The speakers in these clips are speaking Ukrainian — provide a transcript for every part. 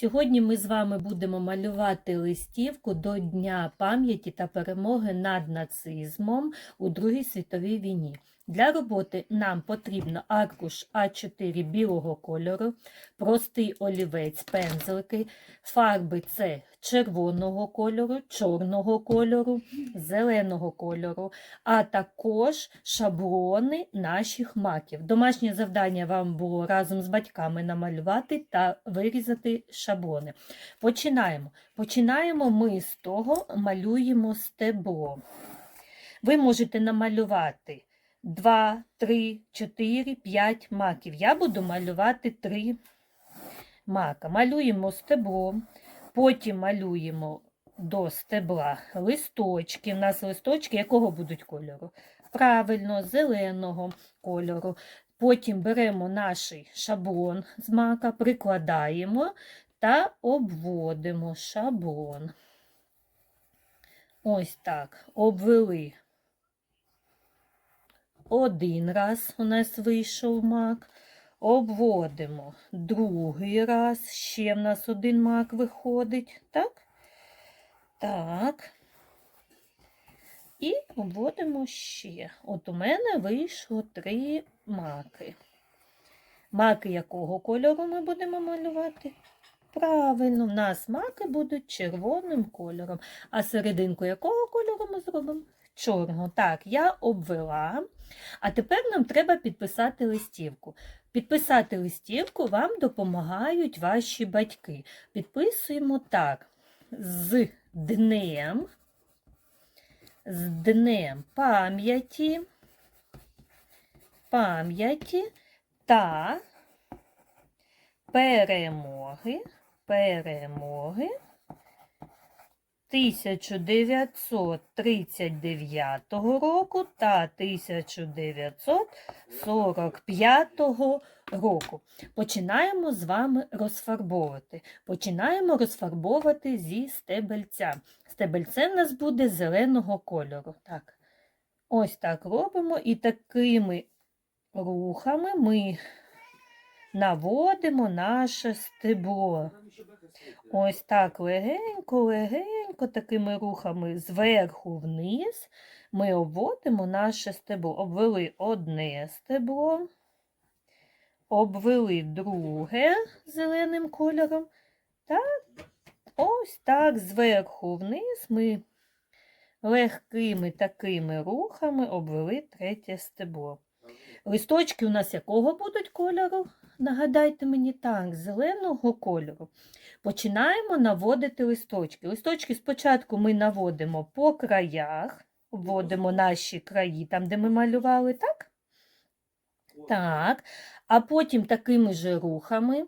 Сьогодні ми з вами будемо малювати листівку до Дня пам'яті та перемоги над нацизмом у Другій світовій війні. Для роботи нам потрібно аркуш А4 білого кольору, простий олівець, пензлики, фарби це червоного кольору, чорного кольору, зеленого кольору, а також шаблони наших маків. Домашнє завдання вам було разом з батьками намалювати та вирізати шаблони. Починаємо. Починаємо ми з того, малюємо стебло. Ви можете намалювати 2, 3, 4, 5 маків. Я буду малювати 3 мака. Малюємо стебло, потім малюємо до стебла листочки. У нас листочки якого будуть кольору? Правильно, зеленого кольору. Потім беремо наш шаблон з мака, прикладаємо та обводимо шаблон. Ось так, обвели. Один раз у нас вийшов мак. Обводимо другий раз, ще в нас один мак виходить, так? Так. І обводимо ще. От у мене вийшло три маки. Маки якого кольору ми будемо малювати? Правильно, в нас маки будуть червоним кольором. А серединку якого кольору ми зробимо? Чорного. Так, я обвела. А тепер нам треба підписати листівку. Підписати листівку вам допомагають ваші батьки. Підписуємо так. З днем, з днем пам'яті, пам'яті та перемоги, перемоги 1939 року та 1945 року. Починаємо з вами розфарбовувати. Починаємо розфарбовувати зі стебельця. Стебельце в нас буде зеленого кольору. Так. Ось так робимо і такими рухами ми наводимо наше стебло. Ось так легенько, легенько, такими рухами зверху вниз ми обводимо наше стебло. Обвели одне стебло, обвели друге зеленим кольором. Так, ось так зверху вниз ми легкими такими рухами обвели третє стебло. Листочки у нас якого будуть кольору? Нагадайте мені так, зеленого кольору. Починаємо наводити листочки. Листочки спочатку ми наводимо по краях, вводимо наші краї, там, де ми малювали, так? Так. А потім такими же рухами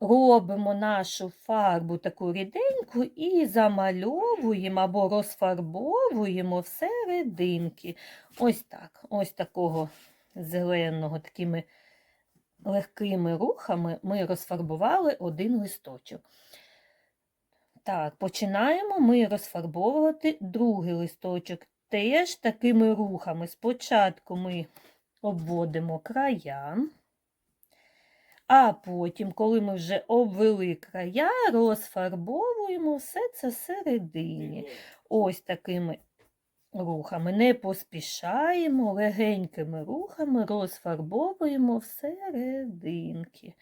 робимо нашу фарбу таку ріденьку і замальовуємо або розфарбовуємо всерединки. Ось так, ось такого зеленого, такими легкими рухами ми розфарбували один листочок. Так, починаємо ми розфарбовувати другий листочок. Теж такими рухами. Спочатку ми обводимо края, а потім, коли ми вже обвели края, розфарбовуємо все це всередині. Ось такими рухами. Не поспішаємо, легенькими рухами розфарбовуємо всерединки.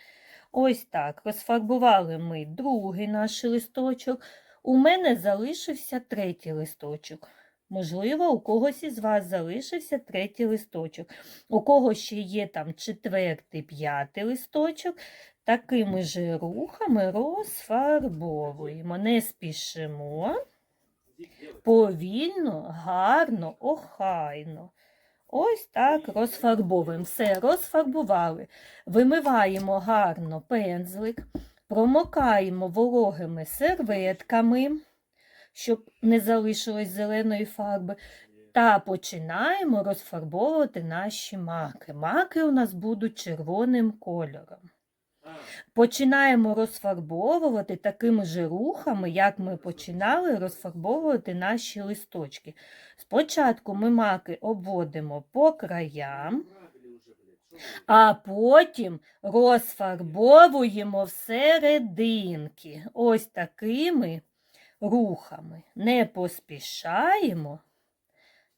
Ось так. Розфарбували ми другий наш листочок. У мене залишився третій листочок. Можливо, у когось із вас залишився третій листочок. У кого ще є там четвертий, п'ятий листочок, такими же рухами розфарбовуємо. Не спішимо повільно, гарно, охайно. Ось так розфарбовуємо. Все, розфарбували. Вимиваємо гарно пензлик, промокаємо вологими серветками, щоб не залишилось зеленої фарби. Та починаємо розфарбовувати наші маки. Маки у нас будуть червоним кольором. Починаємо розфарбовувати такими же рухами, як ми починали розфарбовувати наші листочки. Спочатку ми маки обводимо по краям, А потім розфарбовуємо всерединки. Ось такими рухами. Не поспішаємо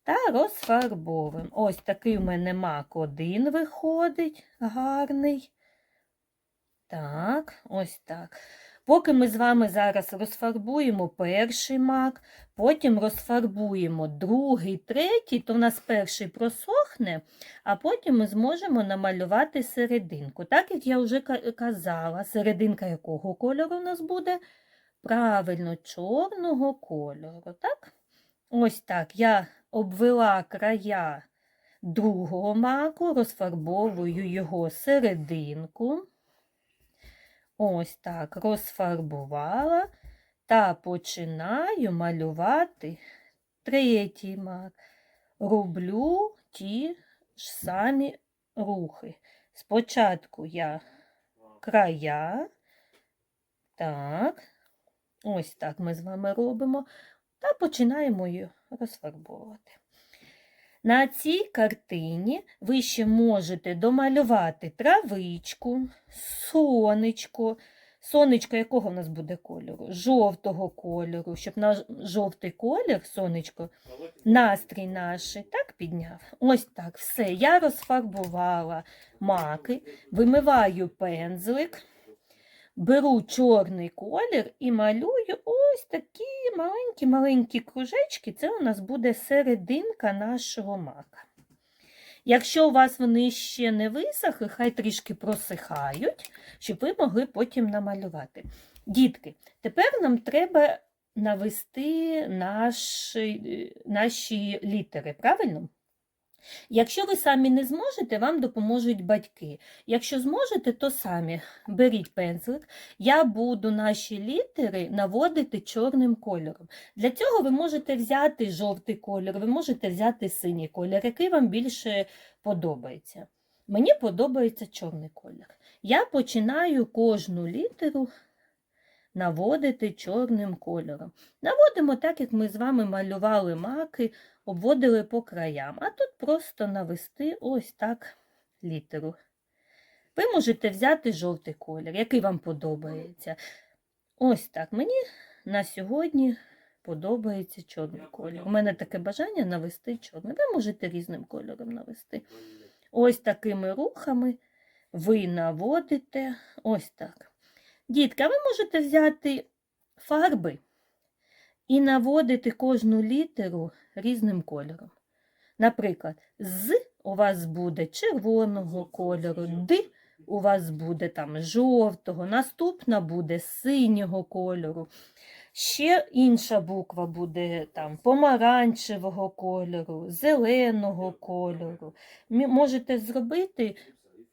та розфарбовуємо. Ось такий у мене мак один виходить, гарний. Так, ось так. Поки ми з вами зараз розфарбуємо перший мак, потім розфарбуємо другий, третій, то в нас перший просохне, а потім ми зможемо намалювати серединку. Так як я вже казала, серединка якого кольору у нас буде? Правильно, чорного кольору. Так? Ось так я обвела края другого маку, розфарбовую його серединку. Ось так розфарбувала та починаю малювати третій мак. Роблю ті ж самі рухи. Спочатку я края. Так, ось так ми з вами робимо. Та починаємо її розфарбовувати. На цій картині ви ще можете домалювати травичку, сонечко. Сонечко якого в нас буде кольору? Жовтого кольору, щоб на жовтий колір сонечко настрій наш так підняв. Ось так, все. Я розфарбувала маки, вимиваю пензлик, беру чорний колір і малюю ось такі маленькі-маленькі кружечки. Це у нас буде серединка нашого мака. Якщо у вас вони ще не висохли, хай трішки просихають, щоб ви могли потім намалювати. Дітки, тепер нам треба навести наші, наші літери, правильно? Якщо ви самі не зможете, вам допоможуть батьки. Якщо зможете, то самі беріть пензлик. Я буду наші літери наводити чорним кольором. Для цього ви можете взяти жовтий колір, ви можете взяти синій колір, який вам більше подобається. Мені подобається чорний колір. Я починаю кожну літеру наводити чорним кольором. Наводимо так, як ми з вами малювали маки, обводили по краям, а тут просто навести ось так літеру. Ви можете взяти жовтий колір, який вам подобається. Ось так. Мені на сьогодні подобається чорний колір. У мене таке бажання навести чорний. Ви можете різним кольором навести. Ось такими рухами ви наводите ось так. Дітка, ви можете взяти фарби і наводити кожну літеру різним кольором. Наприклад, з у вас буде червоного кольору, д у вас буде там жовтого, наступна буде синього кольору. Ще інша буква буде там помаранчевого кольору, зеленого кольору. Можете зробити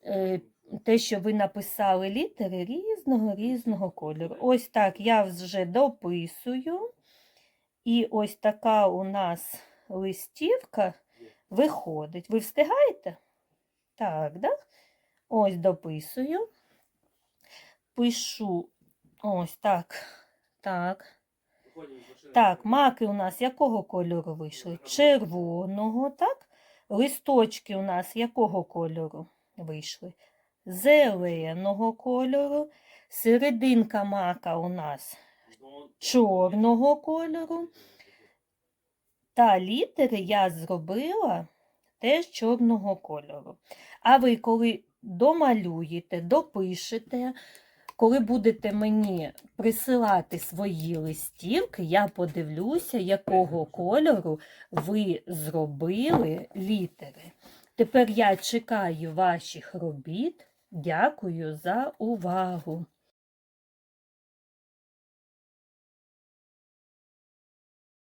е, те, що ви написали літери різного різного кольору. Ось так я вже дописую. І ось така у нас листівка виходить. Ви встигаєте? Так, да? Ось дописую. Пишу ось так. Так. Так, маки у нас якого кольору вийшли? Червоного, так? Листочки у нас якого кольору вийшли? Зеленого кольору. Серединка мака у нас чорного кольору. Та літери я зробила теж чорного кольору. А ви, коли домалюєте, допишете, коли будете мені присилати свої листівки, я подивлюся, якого кольору ви зробили літери. Тепер я чекаю ваших робіт. Дякую за увагу.